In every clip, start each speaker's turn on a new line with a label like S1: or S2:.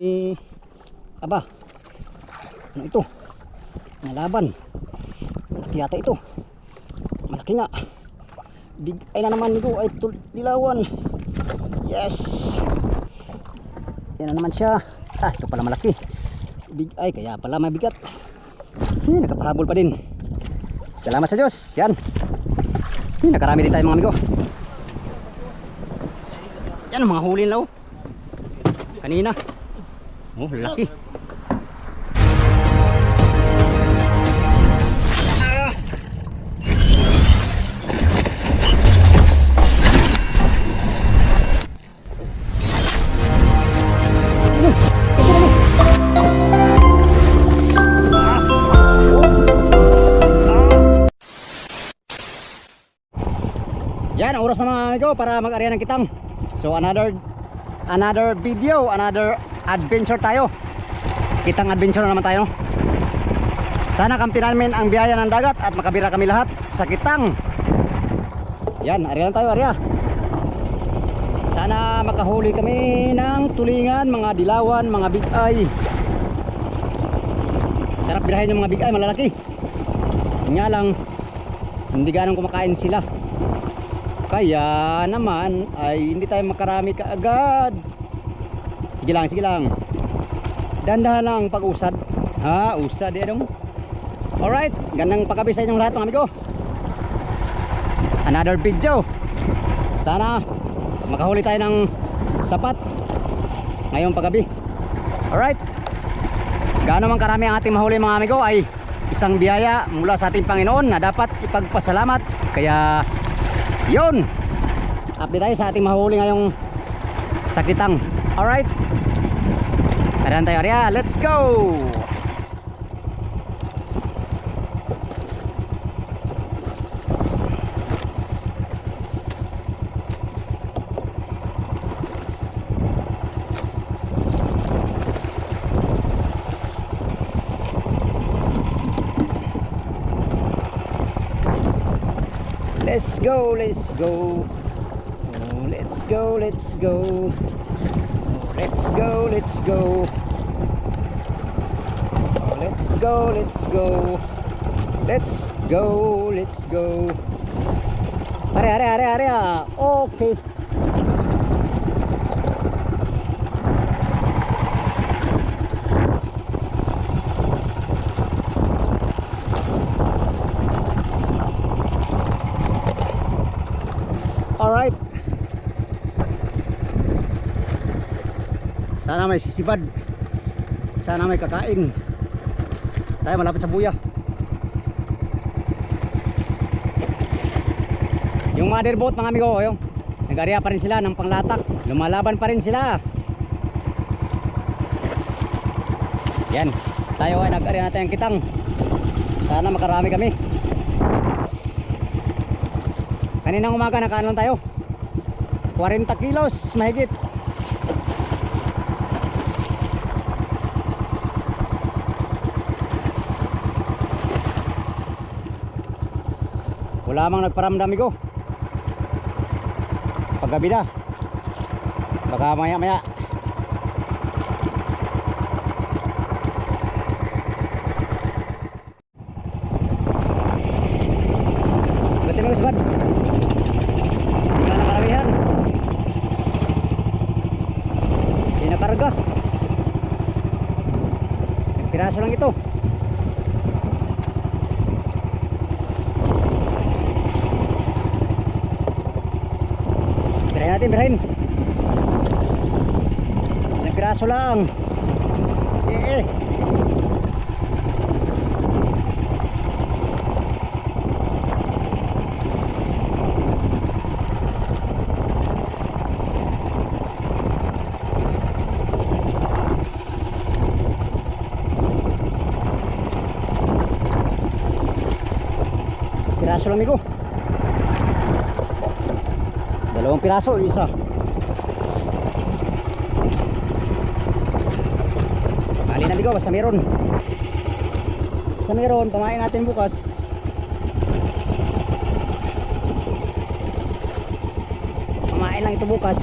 S1: Eh, aba. Ano ito? Nalaban. Malaki yata ito. Malaki nga. Big ay na naman ito ay dilawan. Yes. Yan na naman siya. Ah, ito pala malaki. Big ay kaya pala mabigat. Eh, nakapahabol pa din. Salamat sa Diyos. Yan. Eh, nakarami din tayo mga amigo. Yan mga huli na oh. Kanina. Oh, laki. Yan, ang oras na mga amigo para mag-area ng kitang. So another another video, another adventure tayo. Kitang adventure na naman tayo. Sana kamti namin ang biyaya ng dagat at makabira kami lahat sa kitang. Yan, area lang tayo, area. Sana makahuli kami ng tulingan, mga dilawan, mga big eye. Sarap birahin yung mga big eye, malalaki. Nga lang, hindi ganong kumakain sila. Kaya naman ay hindi tayo makarami kaagad. Sige lang, sige lang. Dandahan lang pag-usad. Ha, usad eh dong. Alright, gandang paggabi sa inyong lahat mga amigo. Another video. Sana makahuli tayo ng sapat ngayong paggabi. Alright. Gaano man karami ang ating mahuli mga amigo ay isang biyaya mula sa ating Panginoon na dapat ipagpasalamat. Kaya yun update tayo sa ating mahuli ngayong sakitang alright Arya let's go Let's go, let's go. Let's go, let's go. Oh, let's go, let's go. Oh, let's go, let's go. Let's go, let's go. Ah. Okay. Sana may sisipad. Sana may kakain. Tayo malapit sa buya. Yung mother boat mga amigo, yung nag-area pa rin sila ng panglatak. Lumalaban pa rin sila. Yan. Tayo ay nag-area natin ang kitang. Sana makarami kami. Kaninang umaga nakaanon tayo 40 kilos mahigit Wala mang nagparamdam ko Paggabi na. Baka maya maya Berarti mo sabad Hindi ka nakaramihan Hindi nakarga Piraso lang ito Birahin natin, birahin Ilang piraso lang. Eh eh. Ko. Piraso, isa. Mali na ligo, basta meron. Basta meron, pamain natin bukas. Pamain lang ito bukas.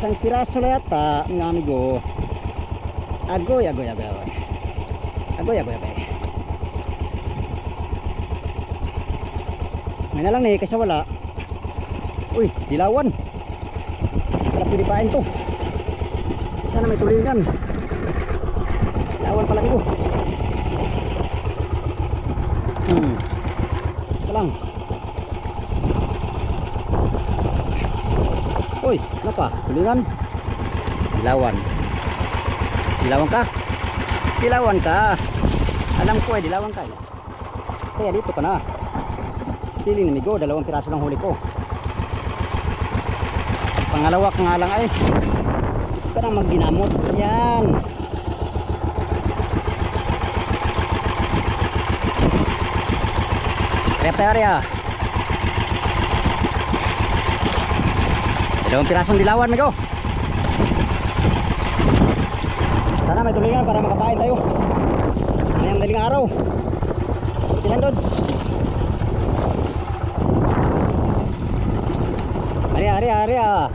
S1: Isang piraso na yata, mga amigo. Agoy, agoy, agoy. Agoy, agoy, agoy. May na lang eh, kasi wala. Uy, dilawan. Sarap pinipain to. Sana may tulingan. Dilawan pala amigo. Hmm. Ito lang. Uy, ano pa? Tulingan. Dilawan. Dilawan ka? Dilawan ka. Alam ko eh, dilawan ka eh. Kaya dito ka na. Piling ni Migo, dalawang piraso ng huli ko. Pangalawa ka nga lang ay. Ito na magginamot. Yan. Kaya tayo rin ah. Dalawang pirasong dilawan, Migo. Sana may tulingan para makapain tayo. Ngayong daling araw. Stilan Lods. Ari, ari, ari ah.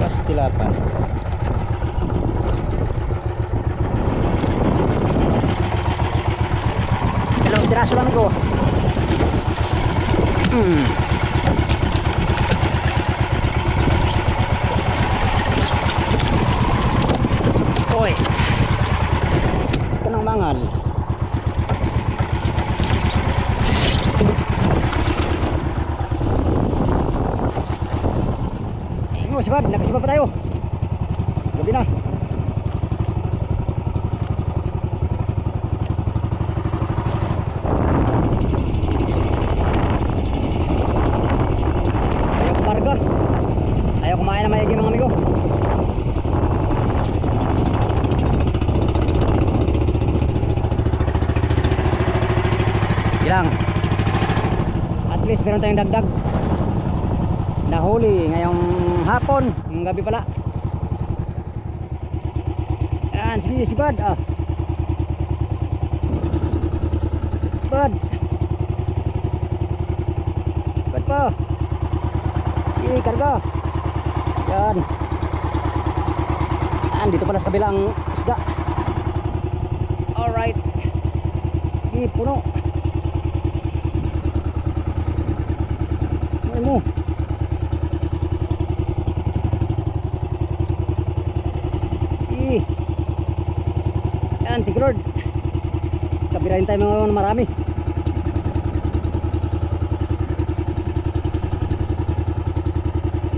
S1: Kastilapan. Dalawang piraso lang ito. Mm. Oy. Ito ng mangal. Ayun, sibad. Nakasibad pa tayo. Gabi na. Ilang. At least meron tayong dagdag. Nahuli ngayong hapon, ngayong gabi pala. Yan, sige, si Bad. Ah. Bad. Si Bad pa. Sige, karga. Yan. Yan, dito pala sa kabilang isda. Alright. Sige, puno. Ano mo? Sige. Yan, tigrod. Kabirahin tayo mga marami.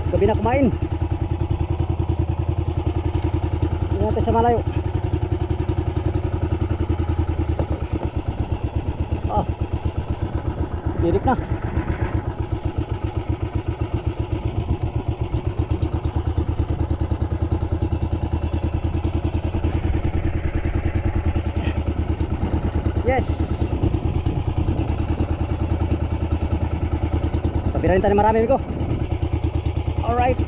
S1: Gabi na kumain. Hindi natin sa malayo. Ah. Birik na. Yes. Tayo ng marami, Miko. Alright.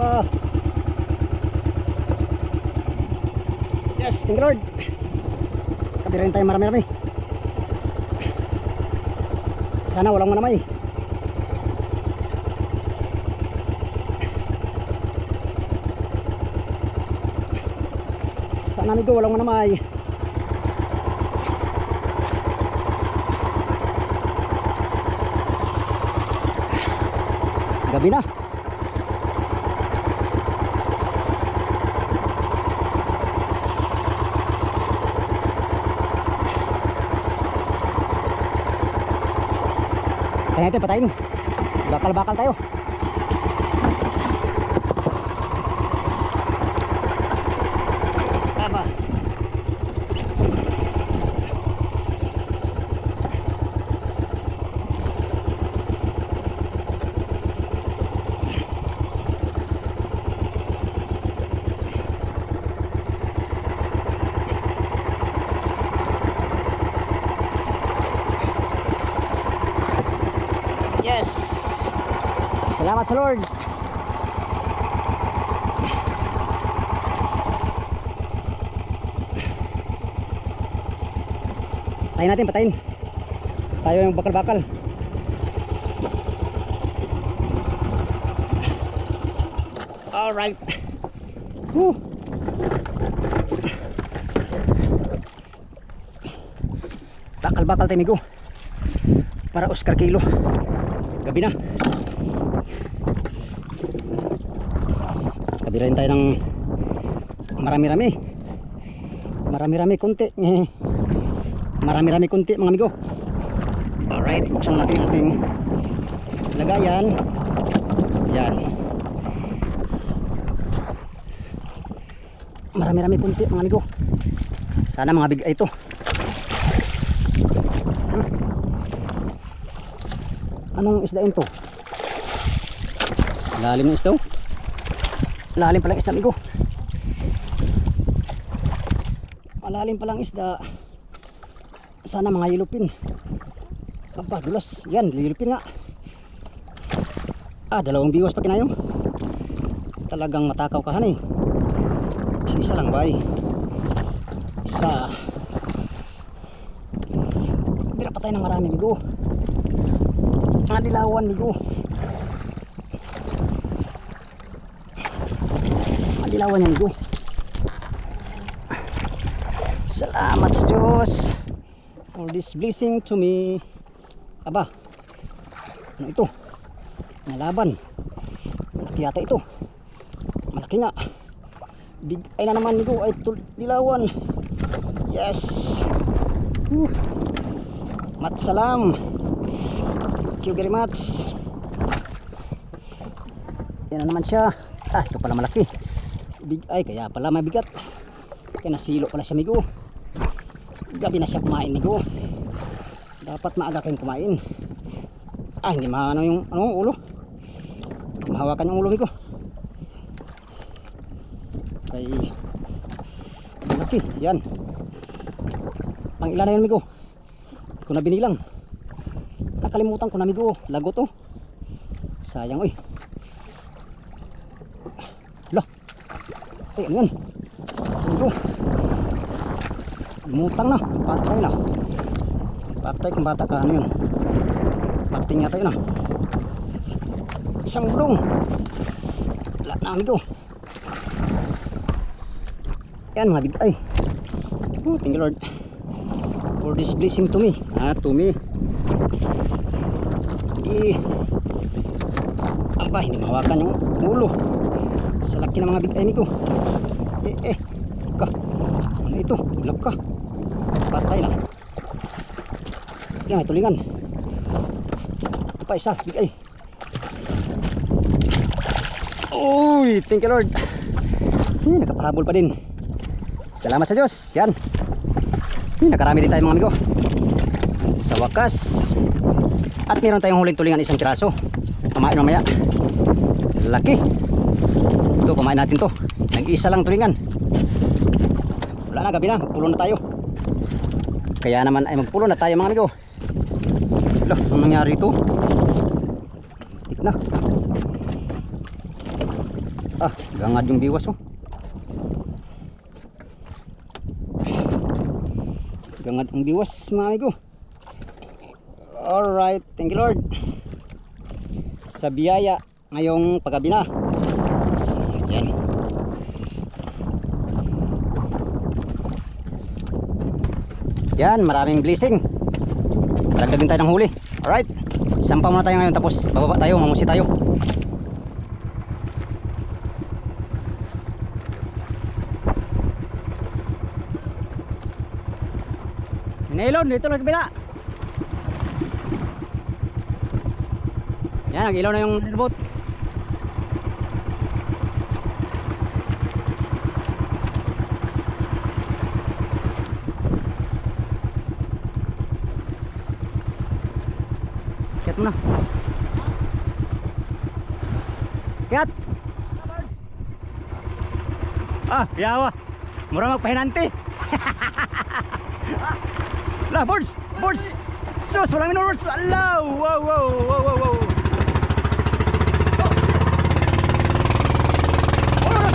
S1: Ba. Yes, thank you Lord. Kabirahin tayo marami-rami. Sana walang manamay. Sana amigo walang manamay. Gabi na. Kaya natin patayin. Bakal-bakal tayo. Salamat sa Lord. Patayin natin, patayin. Tayo yung bakal-bakal. Alright. Whew. Bakal-bakal tayo, migo. Para Oscar Kilo. Gabi na. Kabila rin tayo ng marami-rami. Marami-rami konti. Eh, Marami-rami konti mga amigo. Alright, buksan natin ating lagayan. Yan. Marami-rami konti mga amigo. Sana mga big ito. Anong isda yun to? Lalim ng isda oh. Lalim palang isda amigo. Malalim palang isda. Sana mga yelupin. Aba, dulas. Yan, yelupin nga. Ah, dalawang biwas pa kinayo. Talagang matakaw ka hanay. Isa-isa lang ba eh. Isa. Bira pa tayo ng marami, migo. Mga dilawan, migo. Yan, migo. Salamat sa Diyos for this blessing to me. Aba, ano ito? Nalaban. Malaki yata ito. Malaki nga. Big ay na naman ito ay dilawan. Yes. Whew. Mat salam. Thank you very much. Yan na naman siya. Ah, ito pala malaki. Big ay kaya pala mabigat. Kaya nasilo pala siya migo. Gabi na siya kumain migo. Dapat maaga kayong kumain. Ah, hindi maano yung ano, ulo. Mahawakan yung ulo migo. Kay malaki. Yan. Pang ilan na yun migo? Kung na binilang. Nakalimutan ko na migo. Lago to. Sayang oy. Ano yan? Migo. Lumutang na. Patay na. Patay kung bata ka. Ano yun? Pating yata yun ah. Isang bulong. Wala na amigo. Yan mga bigay. Oh, thank you Lord. For this blessing to me. Ah, to me. Hindi. Aba, hindi mahawakan yung ulo. Sa laki ng mga bigay amigo. Eh, eh. Ka. Ano ito? Bulak ka. Patay lang. Yan, tulingan. Pa isa, bigay. Uy, thank you Lord. Eh, nakapahabol pa din. Salamat sa Diyos. Yan. Eh, nakarami din tayo mga amigo. Sa wakas. At meron tayong huling tulingan isang piraso. Pamain mamaya. Laki. Pamain natin to. Nag-iisa lang tulingan. Wala na, gabi na. Magpulo na tayo. Kaya naman ay magpulo na tayo mga amigo. Alo, anong nangyari ito? Tik na. Ah, gangad yung biwas oh. Gangad ang biwas mga amigo. Alright, thank you Lord. Sa biyaya ngayong paggabi na. Yan. Yan, maraming blessing. Malagdagin tayo ng huli. Alright. Sampa muna tayo ngayon tapos bababa tayo, mamusi tayo. Nailon, dito lang kabila. Yan, nag-ilaw na yung boat. Ah, yawa. Murang magpahinante. lah, birds, birds. Sus, walang minor birds. Allah. wow, wow, wow, wow, wow. Oh, oh,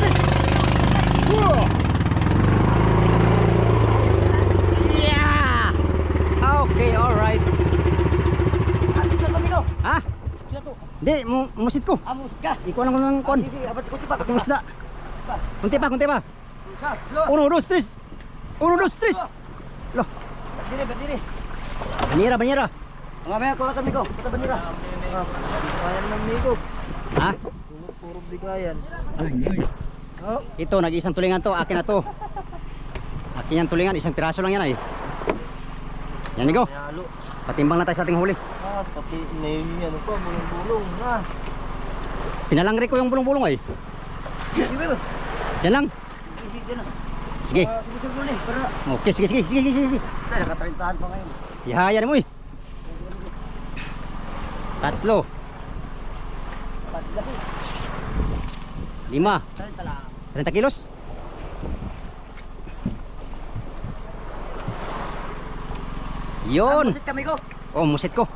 S1: Hindi, musit ko.
S2: Ah, musit ka?
S1: Ikaw lang ko ng kon.
S2: Ah, sige, abad ko tipa.
S1: Ako Musda. Kunti pa, kunti pa. Uno, dos, tres. Uno, dos, tres. Lo,
S2: Bandiri, bandiri.
S1: banyera, banyera.
S2: Mamaya ko kami ko. Kita bandira. Kaya naman migo.
S1: Ha?
S2: Puro bigayan.
S1: Ay,
S2: Oh.
S1: Ito, nag-iisang tulingan to. Akin na to. Akin yan tulingan. Isang piraso lang yan ay. Yan.
S2: Halo.
S1: Patimbang na tayo sa ating huli.
S2: Ah, pati naiyan ko, bulong-bulong na.
S1: Pinalangri ko yung bulong-bulong ay.
S2: Ba?
S1: Diyan lang.
S2: Sige. Ah,
S1: Okay, sige, sige, sige, sige, sige.
S2: Nakatarintahan pa ngayon.
S1: Ihaya mo eh. Tatlo. Lima.
S2: Tarinta lang.
S1: 30 kilos. Yun.
S2: Musit kami ko.
S1: Oh, musit ko.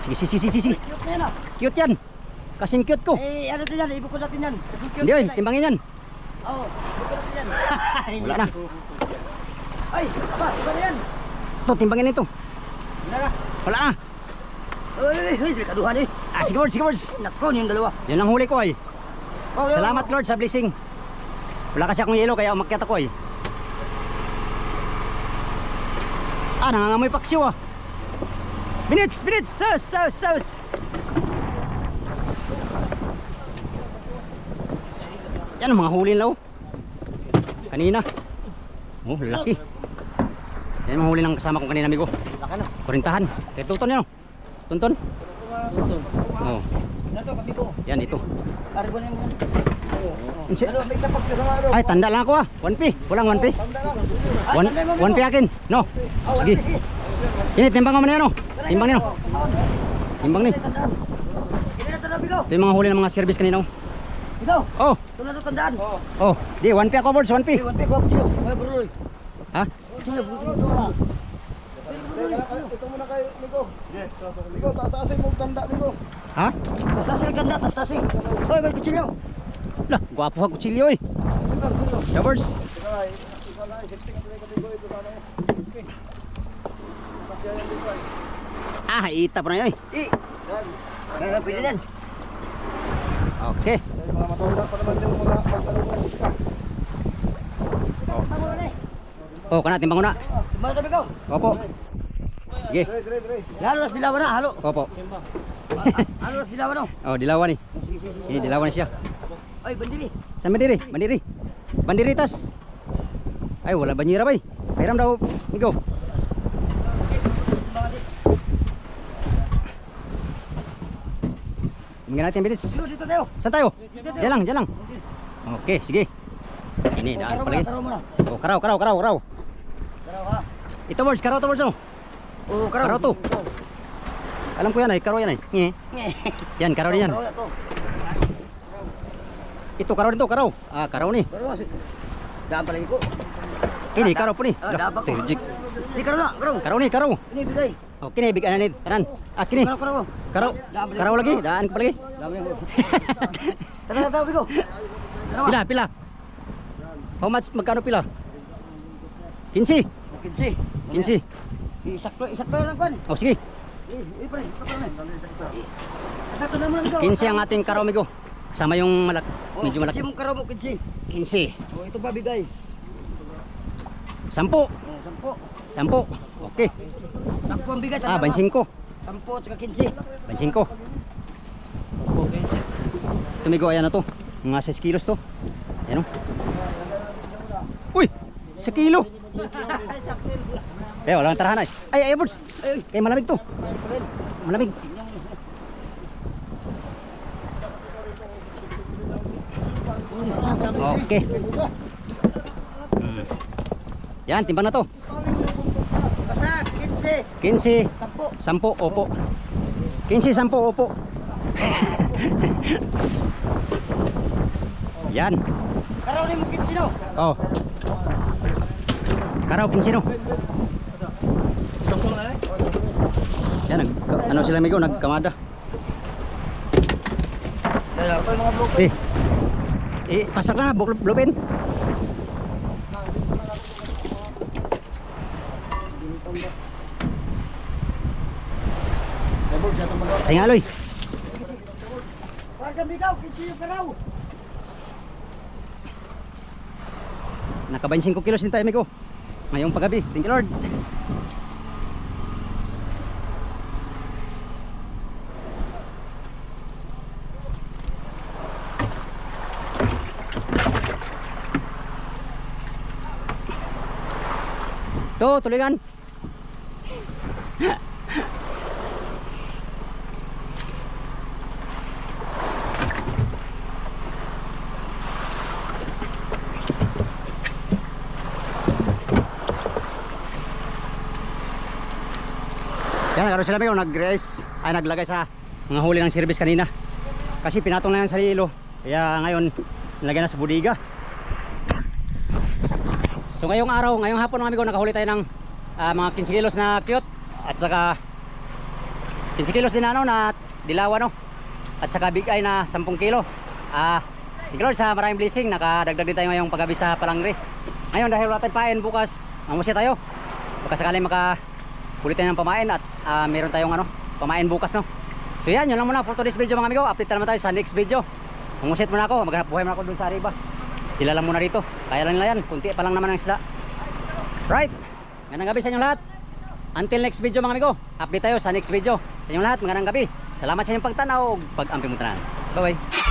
S1: Sige, sige, sige, sige.
S2: Cute yan.
S1: Cute yan. Kasing cute ko.
S2: Eh, ano din yan? Ibukod natin yan. Kasi cute
S1: Hindi,
S2: eh.
S1: timbangin yan.
S2: Oo.
S1: Wala na.
S2: Ay, aba, iba na yan.
S1: Ito, timbangin ito.
S2: Wala na.
S1: Wala na.
S2: Uy, uy, kaduhan eh.
S1: Ah, sige, Lord, sige, Lord.
S2: Nako, yung dalawa.
S1: Yan ang huli ko ay.
S2: Oh,
S1: Salamat, Lord, sa blessing. Wala kasi akong yelo, kaya umakyat ako ay. Ah, nangangamoy paksiw ah. Binits, binits, sauce, sauce, sauce. Yan ang mga huli nila oh. Kanina. Oh, laki. Yan ang mga huli ng kasama kong kanina, amigo.
S2: Laka na.
S1: Kurintahan. Kaya tuton yan oh. Tunton.
S2: Ito.
S1: Oh,
S2: Nato, ko.
S1: yan ito.
S2: Arbo na yan.
S1: Unsi-
S2: Ano, may isa pag sa mga ano.
S1: Ay, tanda lang ako ah. 1P. Walang 1P.
S2: Ay,
S1: One,
S2: tanda Mimo.
S1: pi akin. No.
S2: Oh,
S1: Sige. Ini timbang mo na yan, no? Timbang niyo. Timbang ni. Ito yung mga huli ng mga service kanina. oh. Oh,
S2: ito na tandaan.
S1: oh. Di, 1P ako, boards, 1P.
S2: Eh, one pi, go, sino? Ay, bro.
S1: Ha?
S2: Sino, bro?
S3: Ito muna kayo, Migo. Yes. Migo, taas-taasin mo tanda, Migo.
S1: Ha?
S2: Tas-tasi ang ganda, tas-tasi. Hoy, may kutsilyo.
S1: Lah, gwapo ha, kutsilyo eh. Yeah, boards.
S3: Na, na, ang.
S1: Ah, ita pa na yun eh.
S2: Eh, pwede yan.
S1: Okay. Oh, kana, timbang ko na.
S2: Timbang na, Bigo.
S1: Opo. Sige.
S2: Lalo dilawan na, halo.
S1: Opo.
S2: Halo nas dilawan no.
S1: Oh, dilawan eh.
S2: Sige, sige.
S1: Ini dilawan siya.
S2: Ay, bandili.
S1: Saan bandiri? Bandiri. Bandiritas. Ay, wala banyera bay. Pairam daw, Migo. Tingnan natin bilis.
S2: Bigo, dito tayo.
S1: Saan tayo?
S2: Dito.
S1: Diyan lang, diyan lang. Okay, sige. Ini, daan
S2: Karaw
S1: pa
S2: muna,
S1: lagi.
S2: karaw muna.
S1: Oh, karaw, karaw, karaw, karaw.
S2: Karaw ha.
S1: Ito boards, karaw to boards oh.
S2: Oo, karaw.
S1: Karaw to. Alam ko yan ay, karaw yan ay. Nge. Yan, karaw din yan. Ito, karaw din to, karaw. Ah, karaw ni.
S2: Karaw. Daan pa lagi ko.
S1: Ini, karaw po ni.
S2: Ah, dapat ko.
S1: Terjik.
S2: Di karaw na, karaw.
S1: Karaw ni, karaw.
S2: Ini bigay.
S1: Oh, kini, bigan na ni. Kanan. Ah, kini.
S2: Karaw, karaw.
S1: Karaw. Karaw lagi, daan pa lagi.
S2: Dami ko. Tara na ma.
S1: Pila, pila. How much magkano pila? 15.
S2: Kinsi.
S1: 15.
S2: Isakto, isakto lang kan.
S1: Oh, sige.
S2: Eh, eh, pare, isakto na. Isakto na mo lang, Bigo.
S1: 15 ang ating karaw, Kasama yung malak
S2: Oh,
S1: medyo malaki.
S2: Kinsi mong karaw mo, kinsi.
S1: 15.
S2: Oh, ito ba bigay?
S1: 10.
S2: Oh, sampo.
S1: 10. Okay.
S2: Sampo ang bigay.
S1: Ah,
S2: mo.
S1: bansin ko.
S2: Sampo at saka kinsi.
S1: Bansin ko. Tumigo, ayan na to. Mga 6 kilos to. Ayan o. Uy! 1 kilo! Kaya walang tarahan ay. Ay, ay, birds! Ay, kaya malamig to. Malamig. Okay. Hmm. Yan, timbang na to.
S2: Basta, kinsi.
S1: 15,
S2: Sampo.
S1: 10, opo. 15, 10, opo. Yan.
S2: Karaw ni mo kinsi no.
S1: Oh. Karaw, 15 no. Yan, nag, ano sila migo, nagkamada. Eh, eh, pasak na, buk- blupin.
S3: Ay, boss, yata magawa.
S1: Tingaloy.
S2: kami daw, kisiyo ka raw.
S1: Naka 25 kilos din tayo amigo. Ngayong paggabi. Thank you Lord. To, tulingan. Yan, nagkaroon sila amigo, nag-race, ay naglagay sa mga huli ng service kanina. Kasi pinatong na yan sa hilo. Kaya ngayon, nilagay na sa budiga. So ngayong araw, ngayong hapon mga amigo, nakahuli tayo ng ah, mga 15 kilos na cute at saka 15 kilos din ano na dilawa no at saka big eye na 10 kilo. Ah, thank you Lord sa maraming blessing, nakadagdag din tayo ngayong paggabi sa Palangre. Ngayon dahil wala tayong pain bukas, mamusi tayo. Baka sakaling maka huli tayo ng pamain at ah, meron tayong ano, pamain bukas no. So yan, yun lang muna for today's video mga amigo. Update na tayo sa next video. Umusit muna ako, maghanap buhay muna ako dun sa Ariba. Sila lang muna dito. Kaya lang nila yan, kunti pa lang naman ang isda. Right. Magandang gabi sa inyong lahat. Until next video mga amigo. Update tayo sa next video. Sa inyong lahat, magandang gabi. Salamat sa inyong pagtanaw pag-ampi mo. Bye-bye.